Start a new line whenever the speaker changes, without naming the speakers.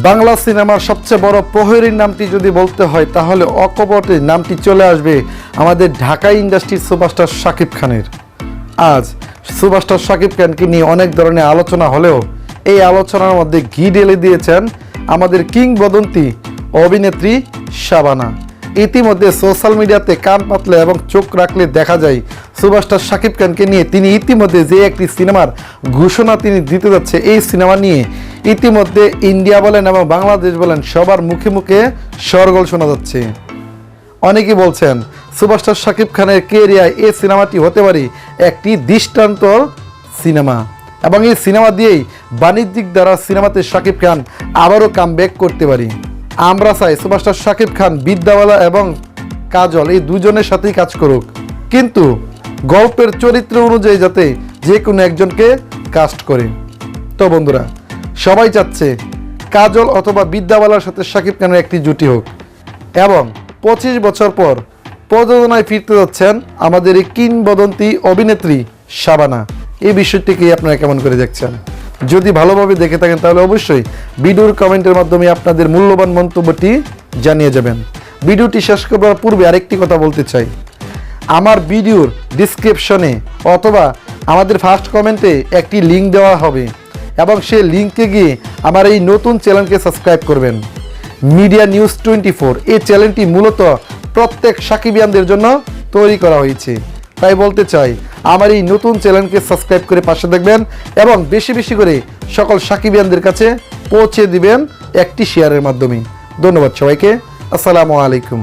বাংলা সিনেমার সবচেয়ে বড় প্রহরীর নামটি যদি বলতে হয়, তাহলে অকপটে নামটি চলে আসবে আমাদের ঢাকা ইন্ডাস্ট্রির সুপারস্টার শাকিব খানের। আজ সুপারস্টার শাকিব খানকে নিয়ে অনেক ধরনের আলোচনা হলেও, এই আলোচনার মধ্যে ঘি ঢেলে দিয়েছেন আমাদের কিংবদন্তি অভিনেত্রী শাবানা। ইতিমধ্যে সোশ্যাল মিডিয়াতে কান পাতলে এবং চোখ রাখলে দেখা যায়, সুপারস্টার শাকিব খানকে নিয়ে তিনি ইতিমধ্যে যে একটি সিনেমার ঘোষণা তিনি দিতে যাচ্ছে, এই সিনেমা নিয়ে ইতিমধ্যে ইন্ডিয়া বলেন এবং বাংলাদেশ বলেন, সবার মুখে মুখে সরগোল শোনা যাচ্ছে। অনেকেই বলছেন, সুপারস্টার শাকিব খানের কেরিয়ায় এই সিনেমাটি হতে পারে একটি দৃষ্টান্ত সিনেমা। এবং এই সিনেমা দিয়েই বাণিজ্যিক দ্বারা সিনেমাতে শাকিব খান আবারও কাম করতে পারি। আমরা চাই সুপারস্টার শাকিব খান বিদ্যাওয়ালা এবং কাজল এই দুজনের সাথেই কাজ করুক। কিন্তু গল্পের চরিত্র অনুযায়ী যাতে যে কোনো একজনকে কাস্ট করে। তো বন্ধুরা সবাই চাচ্ছে কাজল অথবা বিদ্যাওয়ালার সাথে শাকিব খানের একটি জুটি হোক। এবং পঁচিশ বছর পর প্রযোজনায় ফিরতে যাচ্ছেন আমাদের এই কিংবদন্তি অভিনেত্রী শাবানা। এই বিষয়টিকে আপনারা কেমন করে দেখছেন? যদি ভালোভাবে দেখে থাকেন তাহলে অবশ্যই ভিডিওর কমেন্টের মাধ্যমে আপনাদের মূল্যবান মন্তব্যটি জানিয়ে যাবেন। ভিডিওটি শেষ করবার পূর্বে আরেকটি কথা বলতে চাই। আমার ভিডিওর ডিসক্রিপশনে অথবা আমাদের ফার্স্ট কমেন্টে একটি লিঙ্ক দেওয়া হবে। এবং সে লিঙ্কে গিয়ে আমার এই নতুন চ্যানেলকে সাবস্ক্রাইব করবেন। মিডিয়া নিউজ টোয়েন্টি ফোর, এই চ্যানেলটি মূলত প্রত্যেক সাকিবিয়ানদের জন্য তৈরি করা হয়েছে। তাই বলতে চাই, আমার এই নতুন চ্যানেলকে সাবস্ক্রাইব করে পাশে দেখবেন এবং বেশি বেশি করে সকল সাকিবিয়ানদের কাছে পৌঁছে দিবেন একটি শেয়ারের মাধ্যমে। ধন্যবাদ সবাইকে। আসসালামু আলাইকুম।